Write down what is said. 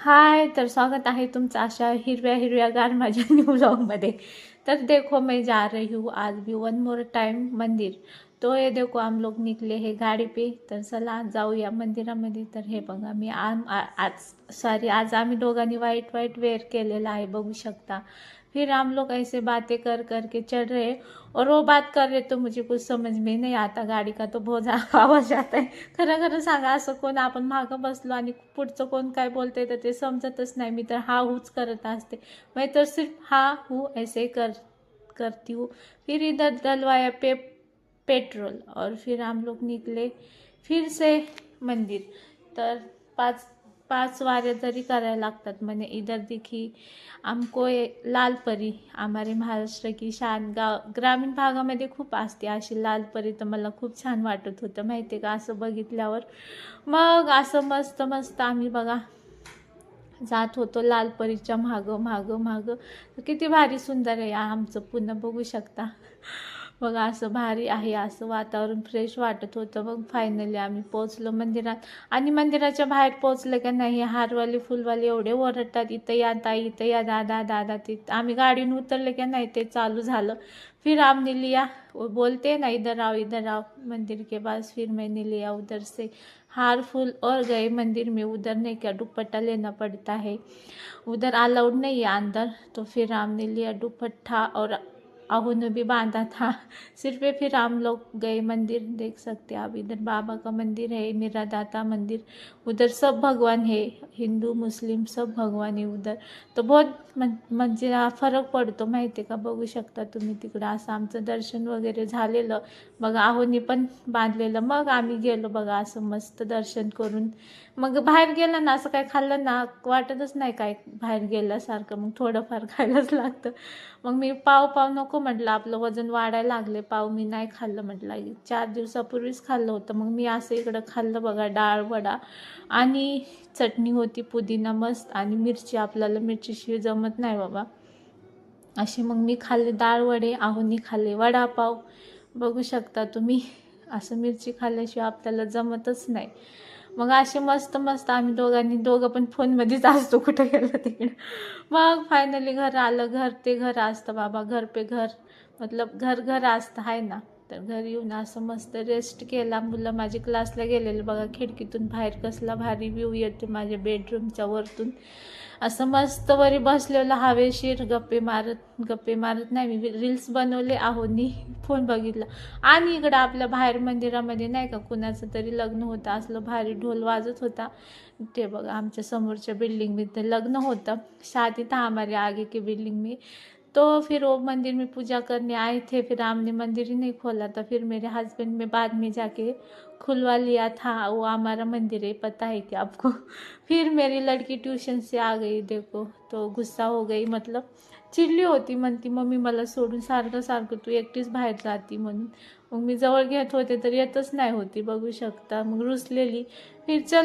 हाय तर स्वागत आहे तुमचं अशा हिरव्या हिरव्या गार माझ्या न्यू ब्लॉगमध्ये तर देखो मैं जा रही हूँ आज भी वन मोर टाइम मंदिर. तो हे देखो आम लोग निकले हे गाडी पे. तर चला जाऊ जाऊया मंदिरामध्ये. तर हे बघा मी आम आ- आज सॉरी आज आम्ही दोघांनी वाईट वाईट वेअर केलेला आहे बघू शकता. फिर हम लोग ऐसे बातें कर कर के चढ़ रहे और वो बात कर रहे तो मुझे कुछ समझ में नहीं आता गाडी का तो बहुत आवाज आता है। खरं खरं सांगा असं कोण आपण मागं बसलो आणि पुढचं कोण काय बोलतंय तर ते समजतच नाही. मी तर हा हूच करत असते. मैं तर सिर्फ हा हूँ ऐसे कर करती हूँ. फिर इधर डलवाया पे पेट्रोल और फिर हम लोग निकले फिर से मंदिर. तर पाच पाच वारे तरी करायला लागतात. म्हणे इधर देखी आमको ये लाल परी महाराष्ट्र की शान गाव ग्रामीण भागामध्ये खूप असते अशी लाल परी तर मला खूप छान वाटत होतं. माहिती आहे का? असं बघितल्यावर मग असं मस्त मस्त आम्ही बघा जात होतो लालपरीच्या मागं मागं मागं. तर किती भारी सुंदर आहे. आमचं पुन्हा बघू शकता. बघा असं भारी आहे असं वातावरण फ्रेश वाटत होतं. मग फायनली आम्ही पोचलो मंदिरात. आणि मंदिराच्या बाहेर पोचलं का नाही हारवाले फुलवाले एवढे ओरडतात इथं या ताई इथं या दादा दादा तिथं आम्ही गाडीनं उतरले का नाही ते चालू झालं. फिर आमने लिया बोलते ना इधर आओ इधर आओ. मंदिर के पास फिर मैंने लिया उधर से. हार फूल और गए मंदिर में उधर नहीं क्या दुपट्टा लेना पड़ता है। उधर अलाउड नहीं है अंदर तो फिर हमने लिया दुपट्टा और अहो भी बांधा था। सिर पे फिर हम लोग गए मंदिर देख सकते आप इधर बाबा का मंदिर है मेरा दाता मंदिर उधर सब भगवान है हिंदू मुस्लिम सब भगवान है उधर। तर बहुत म्हणजे हा फरक पडतो माहिती आहे का? बघू शकता तुम्ही तिकडं असं आमचं दर्शन वगैरे झालेलं बघा आहोनी पण बांधलेलं मग आम्ही गेलो बघा असं मस्त दर्शन करून. मग बाहेर गेलं ना असं काय खाल्लं ना वाटतच नाही काय बाहेर गेल्यासारखं मग थोडंफार खायलाच लागतं. मग मी पाव पाव नको म्हटलं आपलं वजन वाढायला लागले पाव मी नाही खाल्लं म्हटलं. चार दिवसापूर्वीच खाल्लं होतं मग मी असं इकडं खाल्लं बघा डाळ वडा. आणि चटणी होती पुदिना मस्त आणि मिरची आपल्याला मिरचीशिवाय जमत नाही बाबा. अशी मग मी खाल्ले डाळ वडे आहोनी खाल्ले वडापाव. बघू शकता तुम्ही असं मिरची खाल्ल्याशिवाय आपल्याला जमतच नाही. मग असे मस्त मस्त आम्ही दोघांनी दोघं पण फोनमध्येच असतो कुठं गेलं तिकडे. मग फायनली घर आलं. घर ते घर असतं बाबा. घर पे घर. मतलब घर घर असतं. आहे ना. तर घरी येऊन असं मस्त रेस्ट केला. मुलं माझे क्लासला गेलेलं. बघा खिडकीतून बाहेर कसला भारी व्ह्यू येते माझ्या बेडरूमच्या वरतून. असं मस्त वरी बसलेलं हवेशीर. गप्पे मारत गप्पे मारत नाही मी रील्स बनवले आहोनी फोन बघितला. आणि इकडं आपल्या बाहेर मंदिरामध्ये नाही का कुणाचं तरी लग्न होतं. असलं भारी ढोल वाजत होता. ते बघा आमच्या समोरच्या बिल्डिंग लग्न होतं. शादी था आगे की बिल्डिंग मी तो फिर वो मंदिर में पूजा करने आए थे, फिर हमने मंदिर ही नहीं खोला था। फिर मेरे हस्बैंड में बाद में जाके खुलवा लिया था, वो हमारा मंदिर है, पता है कि आपको? फिर मेरी लड़की ट्यूशन से आ गई, देखो तो गुस्सा हो गई मतलब चिडली होती, म्हणती, मम्मी, मला सोडून सारखं सारखं तू एकटीच बाहेर जाती म्हणून. मग मी जवळ घेत होते, तर येतच नाही होती, बघू शकता. मग रुसलेली. फिर चल